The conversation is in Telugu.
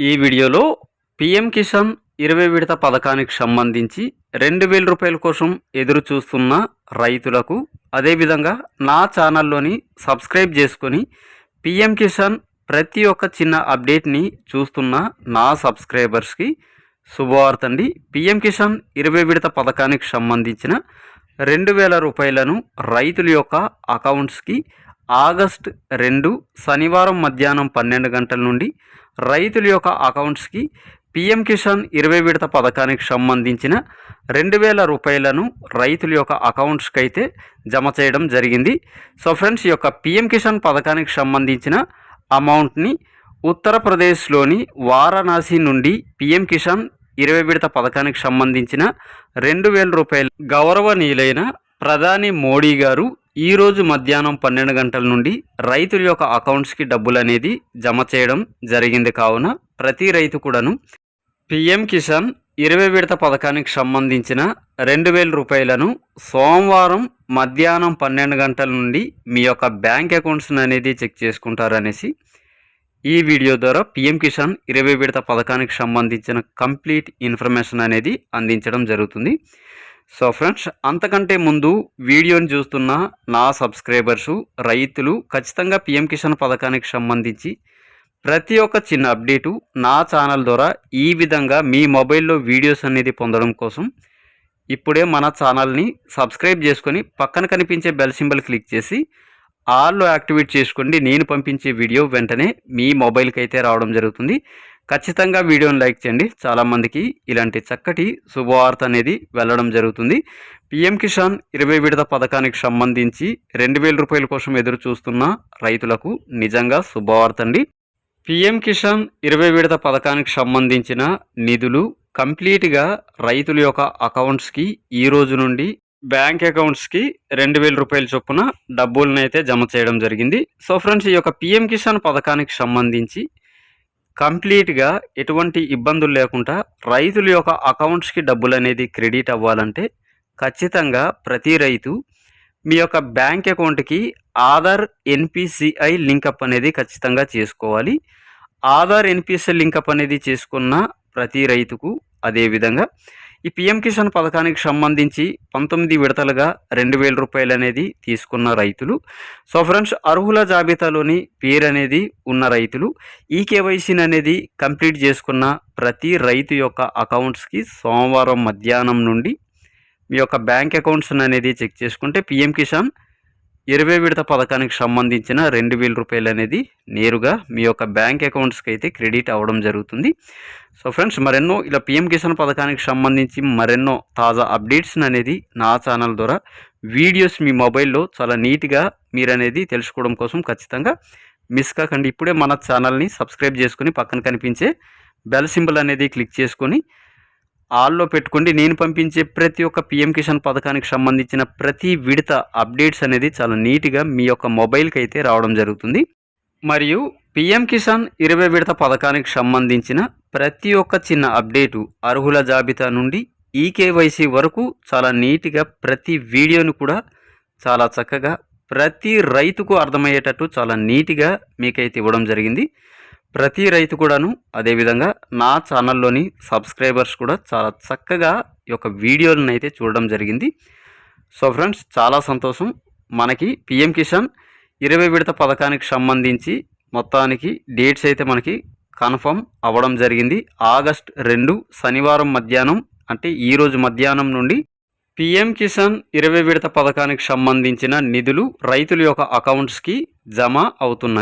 ఈ వీడియోలో పిఎం కిసాన్ ఇరవై విడత పథకానికి సంబంధించి రెండు వేల రూపాయల కోసం ఎదురు చూస్తున్న రైతులకు అదేవిధంగా నా ఛానల్లోని సబ్స్క్రైబ్ చేసుకొని పిఎం కిసాన్ ప్రతి ఒక్క చిన్న అప్డేట్ని చూస్తున్న నా సబ్స్క్రైబర్స్కి శుభవార్త అండి పిఎం కిసాన్ ఇరవై విడత పథకానికి సంబంధించిన రెండు వేల రూపాయలను రైతుల యొక్క అకౌంట్స్కి ఆగస్ట్ రెండు శనివారం మధ్యాహ్నం పన్నెండు గంటల నుండి రైతుల యొక్క అకౌంట్స్కి పిఎం కిసాన్ ఇరవై విడత పథకానికి సంబంధించిన రెండు వేల రూపాయలను రైతుల యొక్క అకౌంట్స్కి అయితే జమ చేయడం జరిగింది. సో ఫ్రెండ్స్ ఈ యొక్క పిఎం కిసాన్ పథకానికి సంబంధించిన అమౌంట్ని ఉత్తరప్రదేశ్లోని వారణాసి నుండి పిఎం కిసాన్ ఇరవై విడత పథకానికి సంబంధించిన రెండు వేల రూపాయలు గౌరవనీయులైన ప్రధాని మోడీ గారు ఈరోజు మధ్యాహ్నం పన్నెండు గంటల నుండి రైతుల యొక్క అకౌంట్స్కి డబ్బులు అనేది జమ చేయడం జరిగింది కావున ప్రతి రైతు కూడాను పిఎం కిసాన్ ఇరవై విడత పథకానికి సంబంధించిన రెండు వేల రూపాయలను సోమవారం మధ్యాహ్నం పన్నెండు గంటల నుండి మీ యొక్క బ్యాంక్ అకౌంట్స్ని అనేది చెక్ చేసుకుంటారనేసి ఈ వీడియో ద్వారా పిఎం కిసాన్ ఇరవై విడత పథకానికి సంబంధించిన కంప్లీట్ ఇన్ఫర్మేషన్ అనేది అందించడం జరుగుతుంది. సో ఫ్రెండ్స్ అంతకంటే ముందు వీడియోని చూస్తున్న నా సబ్స్క్రైబర్సు రైతులు ఖచ్చితంగా పిఎం కిసాన్ పథకానికి సంబంధించి ప్రతి ఒక్క చిన్న అప్డేటు నా ఛానల్ ద్వారా ఈ విధంగా మీ మొబైల్లో వీడియోస్ అనేది పొందడం కోసం ఇప్పుడే మన ఛానల్ని సబ్స్క్రైబ్ చేసుకొని పక్కన కనిపించే బెల్ సింబల్ క్లిక్ చేసి ఆల్లో యాక్టివేట్ చేసుకోండి. నేను పంపించే వీడియో వెంటనే మీ మొబైల్కి అయితే రావడం జరుగుతుంది. ఖచ్చితంగా వీడియోని లైక్ చేయండి. చాలామందికి ఇలాంటి చక్కటి శుభవార్త అనేది వెళ్ళడం జరుగుతుంది. పిఎం కిసాన్ ఇరవై విడత పథకానికి సంబంధించి రెండు వేల రూపాయల కోసం ఎదురు చూస్తున్న రైతులకు నిజంగా శుభవార్త అండి. పిఎం కిసాన్ ఇరవై విడత పథకానికి సంబంధించిన నిధులు కంప్లీట్గా రైతుల యొక్క అకౌంట్స్కి ఈ రోజు నుండి బ్యాంక్ అకౌంట్స్కి రెండు వేల రూపాయల చొప్పున డబ్బులను అయితే జమ చేయడం జరిగింది. సో ఫ్రెండ్స్ ఈ యొక్క పిఎం కిసాన్ పథకానికి సంబంధించి కంప్లీట్గా ఎటువంటి ఇబ్బందులు లేకుండా రైతుల యొక్క అకౌంట్స్కి డబ్బులు అనేది క్రెడిట్ అవ్వాలంటే ఖచ్చితంగా ప్రతి రైతు మీ యొక్క బ్యాంక్ అకౌంట్కి ఆధార్ ఎన్పిసిఐ లింకప్ అనేది ఖచ్చితంగా చేసుకోవాలి. ఆధార్ ఎన్పిసిఐ లింకప్ అనేది చేసుకున్న ప్రతి రైతుకు అదేవిధంగా ఈ పిఎం కిసాన్ పథకానికి సంబంధించి పంతొమ్మిది విడతలుగా రెండు వేల రూపాయలు అనేది తీసుకున్న రైతులు. సో ఫ్రెండ్స్ అర్హుల జాబితాలోని పేరు అనేది ఉన్న రైతులు. ఈ కేవైసీని అనేది కంప్లీట్ చేసుకున్న ప్రతి రైతు యొక్క అకౌంట్స్కి సోమవారం మధ్యాహ్నం నుండి మీ యొక్క బ్యాంక్ అకౌంట్స్ అనేది చెక్ చేసుకుంటే పిఎం కిసాన్ ఇరవై విడత పథకానికి సంబంధించిన రెండు వేల రూపాయలు అనేది నేరుగా మీ యొక్క బ్యాంక్ అకౌంట్స్కి అయితే క్రెడిట్ అవ్వడం జరుగుతుంది. సో ఫ్రెండ్స్ మరెన్నో ఇలా పిఎం కిసాన్ పథకానికి సంబంధించి మరెన్నో తాజా అప్డేట్స్ని అనేది నా ఛానల్ ద్వారా వీడియోస్ మీ మొబైల్లో చాలా నీట్గా మీరు అనేది తెలుసుకోవడం కోసం ఖచ్చితంగా మిస్ కాకండి. ఇప్పుడే మన ఛానల్ని సబ్స్క్రైబ్ చేసుకుని పక్కన కనిపించే బెల్ సింబల్ అనేది క్లిక్ చేసుకొని ఆల్లో పెట్టుకోండి. నేను పంపించే ప్రతి ఒక్క పిఎం కిసాన్ పథకానికి సంబంధించిన ప్రతి విడత అప్డేట్స్ అనేది చాలా నీట్గా మీ యొక్క మొబైల్కి అయితే రావడం జరుగుతుంది. మరియు పిఎం కిసాన్ ఇరవై విడత పథకానికి సంబంధించిన ప్రతి ఒక్క చిన్న అప్డేటు అర్హుల జాబితా నుండి ఈకేవైసీ వరకు చాలా నీట్గా ప్రతి వీడియోను కూడా చాలా చక్కగా ప్రతి రైతుకు అర్థమయ్యేటట్టు చాలా నీట్గా మీకైతే ఇవ్వడం జరిగింది. ప్రతి రైతు కూడాను అదేవిధంగా నా ఛానల్లోని సబ్స్క్రైబర్స్ కూడా చాలా చక్కగా ఈ యొక్క వీడియోలను అయితే చూడడం జరిగింది. సో ఫ్రెండ్స్ చాలా సంతోషం. మనకి పిఎం కిసాన్ ఇరవై విడత పథకానికి సంబంధించి మొత్తానికి డేట్స్ అయితే మనకి కన్ఫర్మ్ అవ్వడం జరిగింది. ఆగస్ట్ రెండు శనివారం మధ్యాహ్నం అంటే ఈరోజు మధ్యాహ్నం నుండి పిఎం కిసాన్ ఇరవై విడత పథకానికి సంబంధించిన నిధులు రైతుల యొక్క అకౌంట్స్కి జమ అవుతున్నాయి.